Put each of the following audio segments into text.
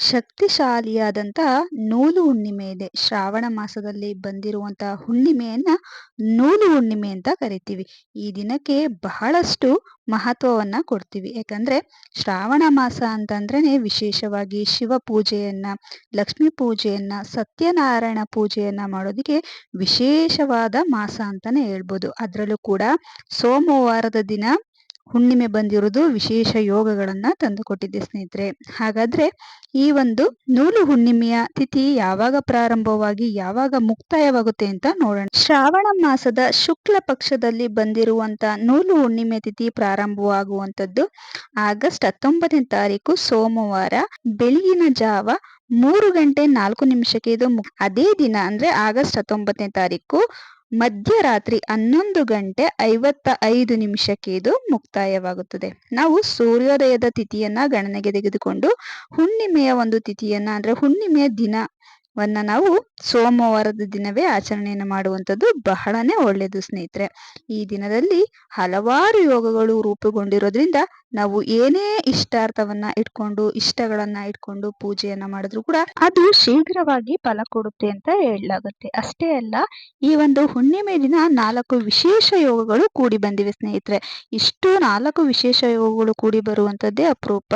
ಶಕ್ತಿಶಾಲಿಯಾದಂತಹ ನೂಲು ಹುಣ್ಣಿಮೆ ಇದೆ. ಶ್ರಾವಣ ಮಾಸದಲ್ಲಿ ಬಂದಿರುವಂತಹ ಹುಣ್ಣಿಮೆಯನ್ನ ನೂಲು ಹುಣ್ಣಿಮೆ ಅಂತ ಕರಿತೀವಿ. ಈ ದಿನಕ್ಕೆ ಬಹಳಷ್ಟು ಮಹತ್ವವನ್ನ ಕೊಡ್ತೀವಿ. ಯಾಕಂದ್ರೆ ಶ್ರಾವಣ ಮಾಸ ಅಂತಂದ್ರೇನೆ ವಿಶೇಷವಾಗಿ ಶಿವ ಪೂಜೆಯನ್ನ, ಲಕ್ಷ್ಮೀ ಪೂಜೆಯನ್ನ, ಸತ್ಯನಾರಾಯಣ ಪೂಜೆಯನ್ನ ಮಾಡೋದಿಕ್ಕೆ ವಿಶೇಷವಾದ ಮಾಸ ಅಂತಾನೆ ಹೇಳ್ಬೋದು. ಅದರಲ್ಲೂ ಕೂಡ ಸೋಮವಾರದ ದಿನ ಹುಣ್ಣಿಮೆ ಬಂದಿರೋದು ವಿಶೇಷ ಯೋಗಗಳನ್ನ ತಂದುಕೊಟ್ಟಿದೆ ಸ್ನೇಹಿತರೆ. ಹಾಗಾದ್ರೆ ಈ ಒಂದು ನೂಲು ಹುಣ್ಣಿಮೆಯ ತಿಥಿ ಯಾವಾಗ ಪ್ರಾರಂಭವಾಗಿ ಯಾವಾಗ ಮುಕ್ತಾಯವಾಗುತ್ತೆ ಅಂತ ನೋಡೋಣ. ಶ್ರಾವಣ ಮಾಸದ ಶುಕ್ಲ ಪಕ್ಷದಲ್ಲಿ ಬಂದಿರುವಂತ ನೂಲು ಹುಣ್ಣಿಮೆ ತಿಥಿ ಪ್ರಾರಂಭವಾಗುವಂತದ್ದು ಆಗಸ್ಟ್ ಹತ್ತೊಂಬತ್ತನೇ ತಾರೀಕು ಸೋಮವಾರ ಬೆಳಗಿನ ಜಾವ ಮೂರು ಗಂಟೆ ನಾಲ್ಕು ನಿಮಿಷಕ್ಕೆ ಇದು ಅದೇ ದಿನ ಅಂದ್ರೆ ಆಗಸ್ಟ್ ಹತ್ತೊಂಬತ್ತನೇ ತಾರೀಕು ಮಧ್ಯರಾತ್ರಿ ಹನ್ನೊಂದು ಗಂಟೆ ಐವತ್ತ ಐದು ನಿಮಿಷಕ್ಕೆ ಇದು ಮುಕ್ತಾಯವಾಗುತ್ತದೆ. ನಾವು ಸೂರ್ಯೋದಯದ ತಿಥಿಯನ್ನ ಗಣನೆಗೆ ತೆಗೆದುಕೊಂಡು ಹುಣ್ಣಿಮೆಯ ಒಂದು ತಿಥಿಯನ್ನ ಅಂದ್ರೆ ಹುಣ್ಣಿಮೆಯ ದಿನ ವನ್ನ ನಾವು ಸೋಮವಾರದ ದಿನವೇ ಆಚರಣೆಯನ್ನು ಮಾಡುವಂಥದ್ದು ಬಹಳನೇ ಒಳ್ಳೆಯದು, ಸ್ನೇಹಿತರೆ. ಈ ದಿನದಲ್ಲಿ ಹಲವಾರು ಯೋಗಗಳು ರೂಪುಗೊಂಡಿರೋದ್ರಿಂದ ನಾವು ಏನೇ ಇಷ್ಟಾರ್ಥವನ್ನ ಇಟ್ಕೊಂಡು, ಇಷ್ಟಗಳನ್ನ ಇಟ್ಕೊಂಡು ಪೂಜೆಯನ್ನ ಮಾಡಿದ್ರು ಕೂಡ ಅದು ಶೀಘ್ರವಾಗಿ ಫಲ ಕೊಡುತ್ತೆ ಅಂತ ಹೇಳಲಾಗುತ್ತೆ. ಅಷ್ಟೇ ಅಲ್ಲ, ಈ ಒಂದು ಹುಣ್ಣಿಮೆ ದಿನ ನಾಲ್ಕು ವಿಶೇಷ ಯೋಗಗಳು ಕೂಡಿ ಬಂದಿವೆ, ಸ್ನೇಹಿತರೆ. ಇಷ್ಟು ನಾಲ್ಕು ವಿಶೇಷ ಯೋಗಗಳು ಕೂಡಿ ಬರುವಂತದ್ದೇ ಅಪರೂಪ.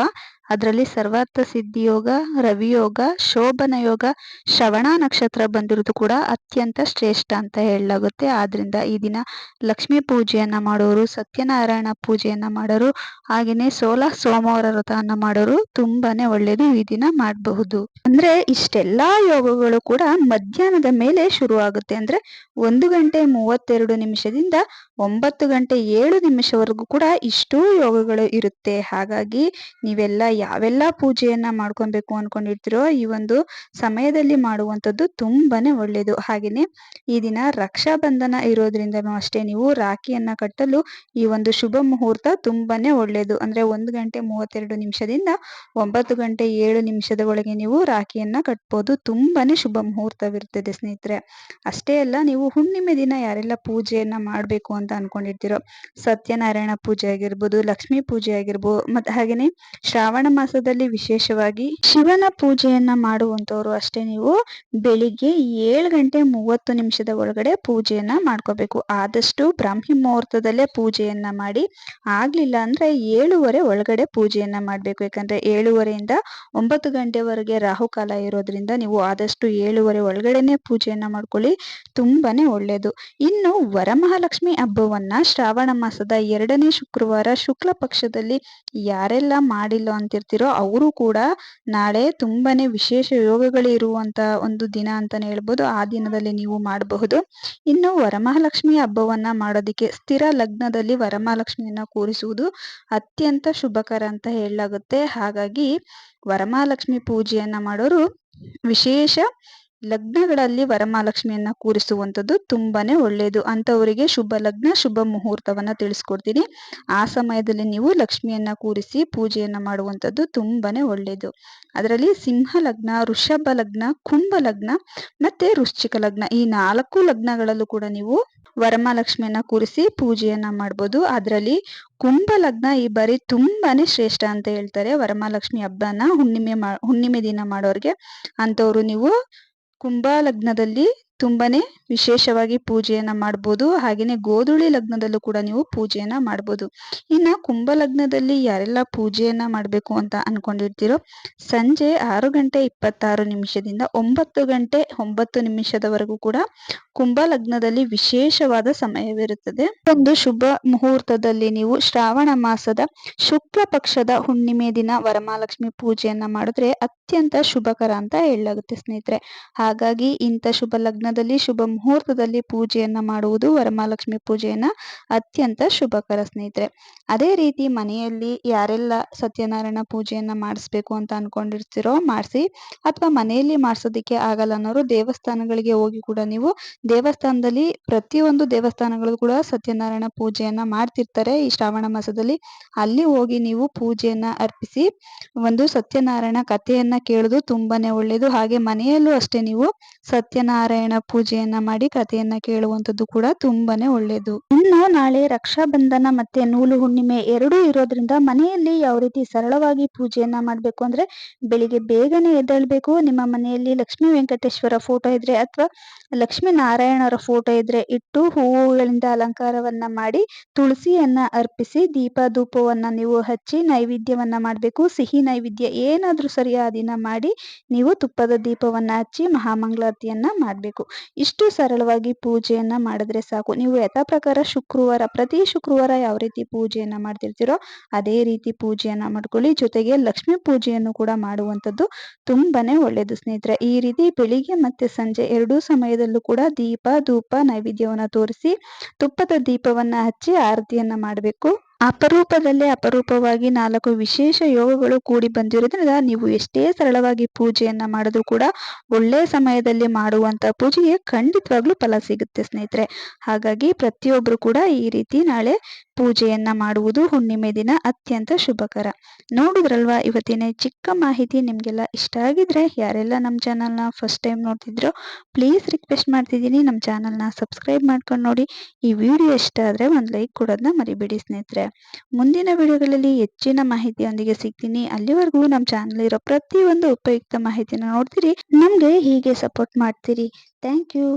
ಅದರಲ್ಲಿ ಸರ್ವಾರ್ಥ ಸಿದ್ಧಿಯೋಗ ರವಿಯೋಗ ರವಿ ಯೋಗ, ಶೋಭನ ಯೋಗ, ಶ್ರವಣ ನಕ್ಷತ್ರ ಬಂದಿರೋದು ಕೂಡ ಅತ್ಯಂತ ಶ್ರೇಷ್ಠ ಅಂತ ಹೇಳಲಾಗುತ್ತೆ. ಆದ್ದರಿಂದ ಈ ದಿನ ಲಕ್ಷ್ಮೀ ಪೂಜೆಯನ್ನ ಮಾಡೋರು, ಸತ್ಯನಾರಾಯಣ ಪೂಜೆಯನ್ನ ಮಾಡೋರು ಹಾಗೆಯೇ ಸೋಲ ಸೋಮವಾರ ವ್ರತವನ್ನು ಮಾಡೋರು ತುಂಬಾನೇ ಒಳ್ಳೆಯದು ಈ ದಿನ ಮಾಡಬಹುದು. ಅಂದ್ರೆ ಇಷ್ಟೆಲ್ಲಾ ಯೋಗಗಳು ಕೂಡ ಮಧ್ಯಾಹ್ನದ ಮೇಲೆ ಶುರು ಆಗುತ್ತೆ ಅಂದ್ರೆ ಒಂದು ಗಂಟೆ ಮೂವತ್ತೆರಡು ನಿಮಿಷದಿಂದ ಒಂಬತ್ತು ಗಂಟೆ ಏಳು ನಿಮಿಷವರೆಗೂ ಕೂಡ ಇಷ್ಟೂ ಯೋಗಗಳು ಇರುತ್ತೆ. ಹಾಗಾಗಿ ನೀವೆಲ್ಲ ಯಾವೆಲ್ಲ ಪೂಜೆಯನ್ನ ಮಾಡ್ಕೊಬೇಕು ಅನ್ಕೊಂಡಿರ್ತೀರೋ ಈ ಒಂದು ಸಮಯದಲ್ಲಿ ಮಾಡುವಂಥದ್ದು ತುಂಬಾನೇ ಒಳ್ಳೆಯದು ಹಾಗೆಯೇ ಈ ದಿನ ರಕ್ಷಾ ಬಂಧನ ಇರೋದ್ರಿಂದನೂ ಅಷ್ಟೇ ನೀವು ರಾಖಿಯನ್ನ ಕಟ್ಟಲು ಈ ಒಂದು ಶುಭ ಮುಹೂರ್ತ ತುಂಬಾನೇ ಒಳ್ಳೆಯದು ಅಂದ್ರೆ ಒಂದು ಗಂಟೆ ಮೂವತ್ತೆರಡು ನಿಮಿಷದಿಂದ ಒಂಬತ್ತು ಗಂಟೆ ಏಳು ನಿಮಿಷದ ಒಳಗೆ ನೀವು ರಾಖಿಯನ್ನ ಕಟ್ಬೋದು. ತುಂಬಾನೇ ಶುಭ ಮುಹೂರ್ತವಿರ್ತದೆ ಸ್ನೇಹಿತರೆ. ಅಷ್ಟೇ ಅಲ್ಲ, ನೀವು ಹುಣ್ಣಿಮೆ ದಿನ ಯಾರೆಲ್ಲ ಪೂಜೆಯನ್ನ ಮಾಡಬೇಕು ಅಂತ ಅನ್ಕೊಂಡಿರ್ತೀರೋ, ಸತ್ಯನಾರಾಯಣ ಪೂಜೆ ಆಗಿರ್ಬೋದು, ಲಕ್ಷ್ಮೀ ಪೂಜೆ ಆಗಿರ್ಬೋದು ಮತ್ತೆ ಹಾಗೇನೆ ಶ್ರಾವಣ ಮಾಸದಲ್ಲಿ ವಿಶೇಷವಾಗಿ ಶಿವನ ಪೂಜೆಯನ್ನ ಮಾಡುವಂತವ್ರು ಅಷ್ಟೇ ನೀವು ಬೆಳಿಗ್ಗೆ ಏಳು ಗಂಟೆ ಮೂವತ್ತು ನಿಮಿಷದ ಒಳಗಡೆ ಪೂಜೆಯನ್ನ ಮಾಡ್ಕೋಬೇಕು. ಆದಷ್ಟು ಬ್ರಾಹ್ಮಿ ಮುಹೂರ್ತದಲ್ಲೇ ಪೂಜೆಯನ್ನ ಮಾಡಿ, ಆಗ್ಲಿಲ್ಲ ಅಂದ್ರೆ ಏಳುವರೆ ಒಳಗಡೆ ಪೂಜೆಯನ್ನ ಮಾಡ್ಬೇಕು. ಯಾಕಂದ್ರೆ ಏಳುವರೆಯಿಂದ ಒಂಬತ್ತು ಗಂಟೆವರೆಗೆ ರಾಹುಕಾಲ ಇರೋದ್ರಿಂದ ನೀವು ಆದಷ್ಟು ಏಳುವರೆ ಒಳಗಡೆನೆ ಪೂಜೆಯನ್ನ ಮಾಡ್ಕೊಳ್ಳಿ, ತುಂಬಾನೇ ಒಳ್ಳೇದು. ಇನ್ನು ವರಮಹಾಲಕ್ಷ್ಮಿ ಹಬ್ಬವನ್ನ ಶ್ರಾವಣ ಮಾಸದ ಎರಡನೇ ಶುಕ್ರವಾರ ಶುಕ್ಲ ಪಕ್ಷದಲ್ಲಿ ಯಾರೆಲ್ಲ ಮಾಡಿಲ್ಲ ಅಂತಿರ್ತೀರೋ ಅವರು ಕೂಡ ನಾಳೆ ತುಂಬಾನೇ ವಿಶೇಷ ಯೋಗಗಳು ಇರುವಂತ ಒಂದು ದಿನ ಅಂತಾನೆ ಹೇಳ್ಬೋದು. ಆ ದಿನದಲ್ಲಿ ನೀವು ಮಾಡಬಹುದು. ಇನ್ನು ವರಮಹಾಲಕ್ಷ್ಮಿ ಹಬ್ಬವನ್ನ ಮಾಡೋದಿಕ್ಕೆ ಸ್ಥಿರ ಲಗ್ನದಲ್ಲಿ ವರಮಹಾಲಕ್ಷ್ಮಿಯನ್ನ ಕೂರಿಸುವುದು ಅತ್ಯಂತ ಶುಭಕರ ಅಂತ ಹೇಳಲಾಗುತ್ತೆ. ಹಾಗಾಗಿ ವರಮಹಾಲಕ್ಷ್ಮಿ ಪೂಜೆಯನ್ನ ಮಾಡೋರು ವಿಶೇಷ ಲಗ್ನಗಳಲ್ಲಿ ವರಮಹಾಲಕ್ಷ್ಮಿಯನ್ನ ಕೂರಿಸುವಂಥದ್ದು ತುಂಬಾನೇ ಒಳ್ಳೆಯದು ಅಂಥವರಿಗೆ ಶುಭ ಲಗ್ನ, ಶುಭ ಮುಹೂರ್ತವನ್ನ ತಿಳಿಸ್ಕೊಡ್ತೀನಿ. ಆ ಸಮಯದಲ್ಲಿ ನೀವು ಲಕ್ಷ್ಮಿಯನ್ನ ಕೂರಿಸಿ ಪೂಜೆಯನ್ನ ಮಾಡುವಂಥದ್ದು ತುಂಬಾನೇ ಒಳ್ಳೆಯದು ಅದರಲ್ಲಿ ಸಿಂಹ ಲಗ್ನ, ವೃಷಭ ಲಗ್ನ, ಕುಂಭ ಲಗ್ನ ಮತ್ತೆ ವೃಶ್ಚಿಕ ಲಗ್ನ. ಈ ನಾಲ್ಕು ಲಗ್ನಗಳಲ್ಲೂ ಕೂಡ ನೀವು ವರಮಹಾಲಕ್ಷ್ಮಿಯನ್ನ ಕೂರಿಸಿ ಪೂಜೆಯನ್ನ ಮಾಡ್ಬೋದು. ಅದರಲ್ಲಿ ಕುಂಭ ಲಗ್ನ ಈ ಬಾರಿ ತುಂಬಾನೇ ಶ್ರೇಷ್ಠ ಅಂತ ಹೇಳ್ತಾರೆ ವರಮಹಾಲಕ್ಷ್ಮಿ ಹಬ್ಬನ ಹುಣ್ಣಿಮೆ ಮಾ, ಹುಣ್ಣಿಮೆ ದಿನ ಮಾಡೋರಿಗೆ. ಅಂಥವ್ರು ನೀವು ಕುಂಭ ಲಗ್ನದಲ್ಲಿ ತುಂಬಾನೇ ವಿಶೇಷವಾಗಿ ಪೂಜೆಯನ್ನ ಮಾಡ್ಬೋದು. ಹಾಗೇನೆ ಗೋಧುಳಿ ಲಗ್ನದಲ್ಲೂ ಕೂಡ ನೀವು ಪೂಜೆಯನ್ನ ಮಾಡ್ಬೋದು. ಇನ್ನ ಕುಂಭ ಲಗ್ನದಲ್ಲಿ ಯಾರೆಲ್ಲ ಪೂಜೆಯನ್ನ ಮಾಡಬೇಕು ಅಂತ ಅನ್ಕೊಂಡಿರ್ತೀರೋ, ಸಂಜೆ ಆರು ಗಂಟೆ ಇಪ್ಪತ್ತಾರು ನಿಮಿಷದಿಂದ ಒಂಬತ್ತು ಗಂಟೆ ಒಂಬತ್ತು ನಿಮಿಷದವರೆಗೂ ಕೂಡ ಕುಂಭ ಲಗ್ನದಲ್ಲಿ ವಿಶೇಷವಾದ ಸಮಯವಿರುತ್ತದೆ. ಒಂದು ಶುಭ ಮುಹೂರ್ತದಲ್ಲಿ ನೀವು ಶ್ರಾವಣ ಮಾಸದ ಶುಕ್ಲ ಪಕ್ಷದ ಹುಣ್ಣಿಮೆ ದಿನ ವರಮಹಾಲಕ್ಷ್ಮಿ ಪೂಜೆಯನ್ನ ಮಾಡಿದ್ರೆ ಅತ್ಯಂತ ಶುಭಕರ ಅಂತ ಹೇಳಲಾಗುತ್ತೆ ಸ್ನೇಹಿತರೆ. ಹಾಗಾಗಿ ಇಂಥ ಶುಭ ಲಗ್ನದಲ್ಲಿ ಶುಭ ಮುಹೂರ್ತದಲ್ಲಿ ಪೂಜೆಯನ್ನ ಮಾಡುವುದು ವರಮಹಾಲಕ್ಷ್ಮಿ ಪೂಜೆಯನ್ನ ಅತ್ಯಂತ ಶುಭಕರ ಸ್ನೇಹಿತರೆ. ಅದೇ ರೀತಿ ಮನೆಯಲ್ಲಿ ಯಾರೆಲ್ಲ ಸತ್ಯನಾರಾಯಣ ಪೂಜೆಯನ್ನ ಮಾಡಿಸ್ಬೇಕು ಅಂತ ಅನ್ಕೊಂಡಿರ್ತೀರೋ ಮಾಡಿಸಿ ಅಥವಾ ಮನೆಯಲ್ಲಿ ಮಾಡಿಸೋದಿಕ್ಕೆ ಆಗಲ್ಲ ಅನ್ನೋರು ದೇವಸ್ಥಾನಗಳಿಗೆ ಹೋಗಿ ಕೂಡ ನೀವು ದೇವಸ್ಥಾನದಲ್ಲಿ ಪ್ರತಿಯೊಂದು ದೇವಸ್ಥಾನಗಳು ಕೂಡ ಸತ್ಯನಾರಾಯಣ ಪೂಜೆಯನ್ನ ಮಾಡ್ತಿರ್ತಾರೆ. ಈ ಶ್ರಾವಣ ಮಾಸದಲ್ಲಿ ಅಲ್ಲಿ ಹೋಗಿ ನೀವು ಪೂಜೆಯನ್ನ ಅರ್ಪಿಸಿ ಒಂದು ಸತ್ಯನಾರಾಯಣ ಕಥೆಯನ್ನ ಕೇಳೋದು ತುಂಬಾನೇ ಒಳ್ಳೇದು. ಹಾಗೆ ಮನೆಯಲ್ಲೂ ಅಷ್ಟೇ ನೀವು ಸತ್ಯನಾರಾಯಣ ಪೂಜೆಯನ್ನ ಮಾಡಿ ಕಥೆಯನ್ನ ಕೇಳುವಂತದ್ದು ಕೂಡ ತುಂಬಾನೇ ಒಳ್ಳೇದು. ಇನ್ನು ನಾಳೆ ರಕ್ಷಾ ಬಂಧನ ಮತ್ತೆ ನೂಲು ಹುಣ್ಣಿಮೆ ಎರಡೂ ಇರೋದ್ರಿಂದ ಮನೆಯಲ್ಲಿ ಯಾವ ರೀತಿ ಸರಳವಾಗಿ ಪೂಜೆಯನ್ನ ಮಾಡ್ಬೇಕು ಅಂದ್ರೆ ಬೆಳಿಗ್ಗೆ ಬೇಗನೆ ಎದ್ದೇಳ್ಬೇಕು. ನಿಮ್ಮ ಮನೆಯಲ್ಲಿ ಲಕ್ಷ್ಮೀ ವೆಂಕಟೇಶ್ವರ ಫೋಟೋ ಇದ್ರೆ ಅಥವಾ ಲಕ್ಷ್ಮೀ ನಾರಾಯಣರ ಫೋಟೋ ಇದ್ರೆ ಇಟ್ಟು ಹೂವುಗಳಿಂದ ಅಲಂಕಾರವನ್ನ ಮಾಡಿ ತುಳಸಿಯನ್ನ ಅರ್ಪಿಸಿ ದೀಪ ಧೂಪವನ್ನ ನೀವು ಹಚ್ಚಿ ನೈವೇದ್ಯವನ್ನ ಮಾಡಬೇಕು. ಸಿಹಿ ನೈವೇದ್ಯ ಏನಾದ್ರೂ ಸರಿಯಾದ ದಿನ ಮಾಡಿ ನೀವು ತುಪ್ಪದ ದೀಪವನ್ನ ಹಚ್ಚಿ ಮಹಾಮಂಗಳಾರತಿಯನ್ನ ಮಾಡಬೇಕು. ಇಷ್ಟು ಸರಳವಾಗಿ ಪೂಜೆಯನ್ನ ಮಾಡಿದ್ರೆ ಸಾಕು. ನೀವು ಯಥಾ ಪ್ರಕಾರ ಶುಕ್ರವಾರ, ಪ್ರತಿ ಶುಕ್ರವಾರ ಯಾವ ರೀತಿ ಪೂಜೆಯನ್ನ ಮಾಡ್ತಿರ್ತೀರೋ ಅದೇ ರೀತಿ ಪೂಜೆಯನ್ನ ಮಾಡ್ಕೊಳ್ಳಿ. ಜೊತೆಗೆ ಲಕ್ಷ್ಮೀ ಪೂಜೆಯನ್ನು ಕೂಡ ಮಾಡುವಂಥದ್ದು ತುಂಬಾನೇ ಒಳ್ಳೆಯದು ಸ್ನೇಹಿತರೆ. ಈ ರೀತಿ ಬೆಳಿಗ್ಗೆ ಮತ್ತೆ ಸಂಜೆ ಎರಡೂ ಸಮಯದಲ್ಲೂ ಕೂಡ ದೀಪ, ಧೂಪ, ನೈವೇದ್ಯವನ್ನ ತೋರಿಸಿ ತುಪ್ಪದ ದೀಪವನ್ನ ಹಚ್ಚಿ ಆರತಿಯನ್ನ ಮಾಡಬೇಕು. ಅಪರೂಪದಲ್ಲೇ ಅಪರೂಪವಾಗಿ ನಾಲ್ಕು ವಿಶೇಷ ಯೋಗಗಳು ಕೂಡಿ ಬಂದಿರೋದ್ರಿಂದ ನೀವು ಎಷ್ಟೇ ಸರಳವಾಗಿ ಪೂಜೆಯನ್ನ ಮಾಡಿದ್ರೂ ಕೂಡ ಒಳ್ಳೆ ಸಮಯದಲ್ಲಿ ಮಾಡುವಂತ ಪೂಜೆಗೆ ಖಂಡಿತವಾಗ್ಲೂ ಫಲ ಸಿಗುತ್ತೆ ಸ್ನೇಹಿತರೆ. ಹಾಗಾಗಿ ಪ್ರತಿಯೊಬ್ರು ಕೂಡ ಈ ರೀತಿ ನಾಳೆ ಪೂಜೆಯನ್ನ ಮಾಡುವುದು ಹುಣ್ಣಿಮೆ ದಿನ ಅತ್ಯಂತ ಶುಭಕರ. ನೋಡಿದ್ರಲ್ವಾ ಇವತ್ತಿನ ಚಿಕ್ಕ ಮಾಹಿತಿ ನಿಮಗೆಲ್ಲ ಇಷ್ಟ ಆಗಿದ್ರೆ ಯಾರೆಲ್ಲ ನಮ್ಮ ಚಾನಲ್ನ ಫಸ್ಟ್ ಟೈಮ್ ನೋಡ್ತಿದ್ರೋ ಪ್ಲೀಸ್ ರಿಕ್ವೆಸ್ಟ್ ಮಾಡ್ತಿದ್ದೀನಿ. ನಮ್ಮ ಚಾನಲ್ನ ಸಬ್ಸ್ಕ್ರೈಬ್ ಮಾಡ್ಕೊಂಡು ನೋಡಿ. ಈ ವಿಡಿಯೋ ಇಷ್ಟ ಆದರೆ ಒಂದು ಲೈಕ್ ಕೊಡೋದನ್ನ ಮರಿಬೇಡಿ ಸ್ನೇಹಿತರೆ. ಮುಂದಿನ ವಿಡಿಯೋಗಳಲ್ಲಿ ಹೆಚ್ಚಿನ ಮಾಹಿತಿಯೊಂದಿಗೆ ಸಿಗ್ತೀನಿ. ಅಲ್ಲಿವರೆಗೂ ನಮ್ಮ ಚಾನಲ್ ಇರೋ ಪ್ರತಿಯೊಂದು ಉಪಯುಕ್ತ ಮಾಹಿತಿನ ನೋಡ್ತೀರಿ. ನಮಗೆ ಹೀಗೆ ಸಪೋರ್ಟ್ ಮಾಡ್ತೀರಿ. Thank you